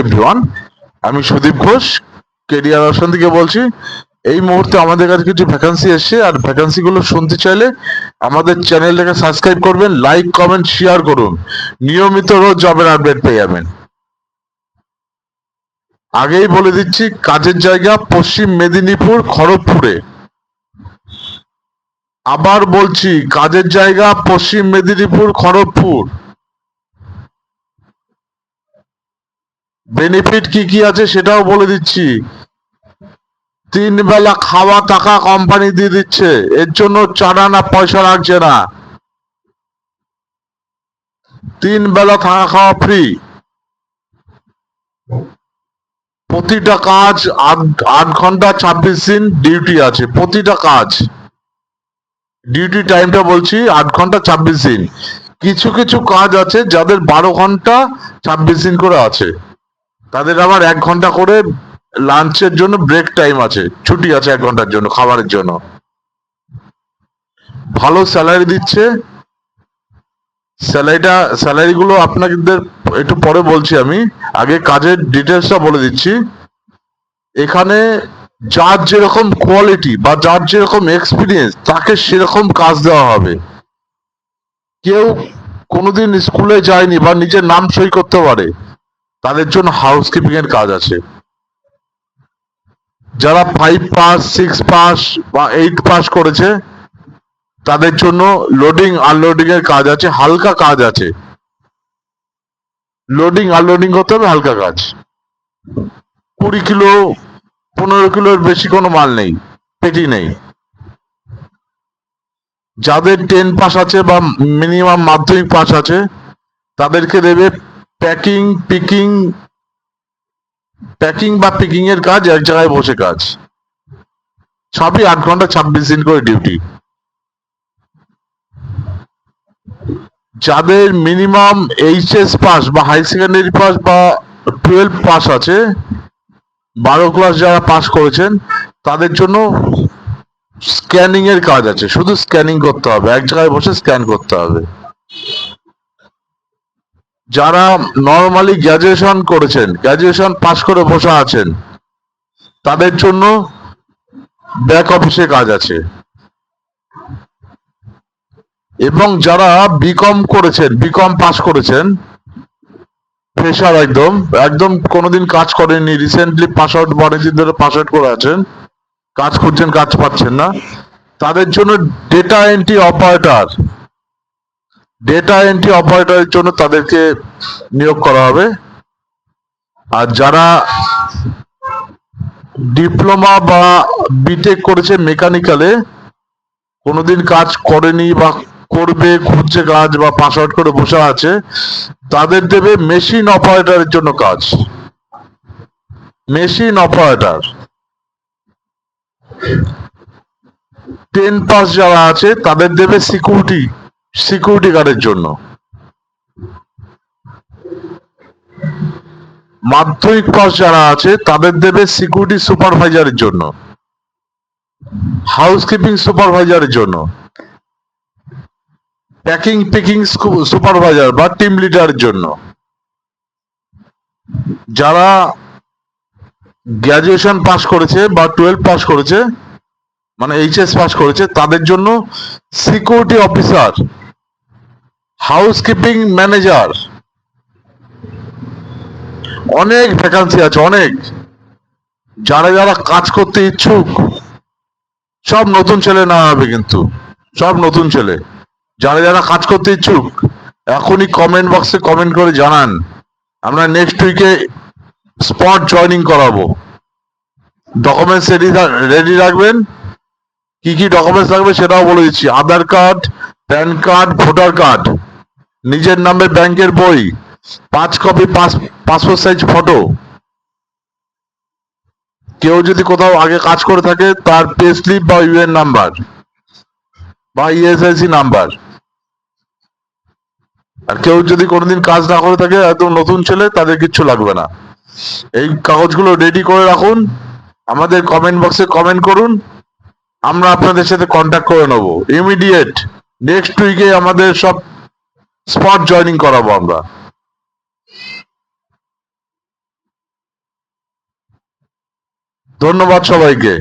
Everyone আমি Sudip Ghosh career option থেকে বলছি। এই মুহূর্তে আমাদের কাছে কিছু ভ্যাকান্সি এসেছে, আর ভ্যাকান্সি গুলো শুনতে চাইলে আমাদের চ্যানেলটাকে সাবস্ক্রাইব করবেন লাইক কমেন্ট শেয়ার করুন। নিয়মিত রোজ জবের আপডেট পেয়ে যাবেন। আগেই বলে দিচ্ছি, কাজের জায়গা পশ্চিম মেদিনীপুর, খড়গপুরে। আবার বলছি, কাজের জায়গা পশ্চিম মেদিনীপুর, খড়গপুর। বেনিফিট কি কি আছে সেটাও বলে দিচ্ছি। তিন বেলা খাওয়া টাকা কোম্পানি দিয়ে দিচ্ছে। এর জন্য চারা না পয়সা লাগছে না। তিন বেলা থাকা খাওয়া ফ্রি প্রতিটা কাজ আট ঘণ্টা ছাব্বিশ দিন ডিউটি আছে। প্রতিটা কাজ। ডিউটি টাইমটা বলছি, আট ঘণ্টা ছাব্বিশ দিন। কিছু কিছু কাজ আছে যাদের বারো ঘণ্টা ছাব্বিশ দিন করে আছে। তাদের আবার এক ঘণ্টা করে লাঞ্চের জন্য ব্রেক টাইম আছে। ছুটি আছে এক ঘণ্টার জন্য, খাবারের জন্য। ভালো স্যালারি দিচ্ছে। স্যালারিটা স্যালারি গুলো আপনাদের একটু পরে বলছি আমি। আগে কাজের ডিটেলসটা বলে দিচ্ছি। এখানে যার যেরকম কোয়ালিটি বা যার যেরকম এক্সপিরিয়েন্স তাকে সেরকম কাজ দেওয়া হবে। কেউ কোনোদিন স্কুলে যায়নি বা নিজের নাম সই করতে পারে। তাদের জন্য হাউসকিপিং এর কাজ আছে। যারা ফাইভ পাস সিক্স পাস বা এইট পাস করেছে, তাদের জন্য লোডিং আনলোডিং এর কাজ আছে, হালকা কাজ আছে। লোডিং আনলোডিং করতে হবে, হালকা কাজ। কুড়ি কিলো, পনেরো কিলোর বেশি কোনো মাল নেই, পেটি নেই। যাদের টেন পাস আছে বা মিনিমাম মাধ্যমিক পাস আছে, তাদেরকে দেবে প্যাকিং পিকিং প্যাকিং বা পিকিং এর কাজ এক জায়গায় বসে কাজ। সবই আট ঘণ্টা ছাব্বিশ দিন করে ডিউটি যাদের মিনিমাম এইচএস পাস বা হাই সেকেন্ডারি পাস বা টুয়েলভ পাস আছে, বারো ক্লাস যারা পাস করেছেন, তাদের জন্য স্ক্যানিং এর কাজ আছে। শুধু স্ক্যানিং করতে হবে। এক জায়গায় বসে স্ক্যান করতে হবে। যারা নর্মালি গ্র্যাজুয়েশন করেছেন গ্র্যাজুয়েশন পাস করে বসে আছেন, তাদের জন্য ব্যাক অফিসে কাজ আছে। এবং যারা বিকম করেছেন বিকম পাস করেছেন ফ্রেশার একদম একদম কোনোদিন কাজ করেননি রিসেন্টলি পাস আউট অনেকদিন ধরে পাস আউট করে আছেন, কাজ খুঁজছেন, কাজ পাচ্ছেন না। তাদের জন্য data entry operator data entry অপারেটরের জন্য তাদেরকে নিয়োগ করা হবে। আর যারা ডিপ্লোমা বা বিটেক করেছে মেকানিক্যালে কোনোদিন কাজ করেনি বা করবে, খুঁজছে কাজ বা পাস আউট করে বসে আছে, তাদের দেবে মেশিন অপারেটরের জন্য কাজ। মেশিন অপারেটর টেন পাস যারা আছে, তাদের দেবে সিকিউরিটি সিকিউরিটি গার্ডের জন্য। মাধ্যমিক পাস যারা আছে, তাদের দেবে সিকিউরিটি সুপারভাইজারের জন্য। হাউসকিপিং সুপারভাইজারের জন্য। প্যাকিং পিকিং সুপারভাইজার বা টিম লিডারের জন্য। যারা গ্র্যাজুয়েশন পাস করেছে বা টুয়েলভ পাস করেছে মানে এইচএস পাস করেছে, তাদের জন্য সিকিউরিটি অফিসার হাউসকিপিং ম্যানেজার। অনেক ভ্যাকান্সি আছে, অনেক। যারা যারা কাজ করতে ইচ্ছুক, সব নতুন ছেলে নেওয়া হবে কিন্তু, সব নতুন ছেলে। যারা যারা কাজ করতে ইচ্ছুক, এখনই কমেন্ট বক্সে কমেন্ট করে জানান। আমরা নেক্সট উইকে স্পট জয়নিং করাবো। ডকুমেন্টস রেডি রেডি রাখবেন। কি কি ডকুমেন্টস লাগবে সেটাও বলে দিচ্ছি। Aadhaar card PAN card voter card নিজের নামে ব্যাংকের বই, পাঁচ কপি পাসপোর্ট সাইজ ফটো কেউ যদি কোথাও আগে কাজ করে থাকে, তার পে স্লিপ বা ইউএন নাম্বার বা ইএসআইসি নাম্বার আর কেউ যদি কোনোদিন কাজ না করে থাকে একদম নতুন ছেলে, তাদের কিচ্ছু লাগবে না। এই কাগজগুলো রেডি করে রাখুন। আমাদের কমেন্ট বক্সে কমেন্ট করুন। আমরা আপনাদের সাথে কন্ট্যাক্ট করে নেব। ইমিডিয়েট নেক্সট উইকে আমাদের সব স্পট জয়নিং করাবো আমরা। ধন্যবাদ সবাইকে।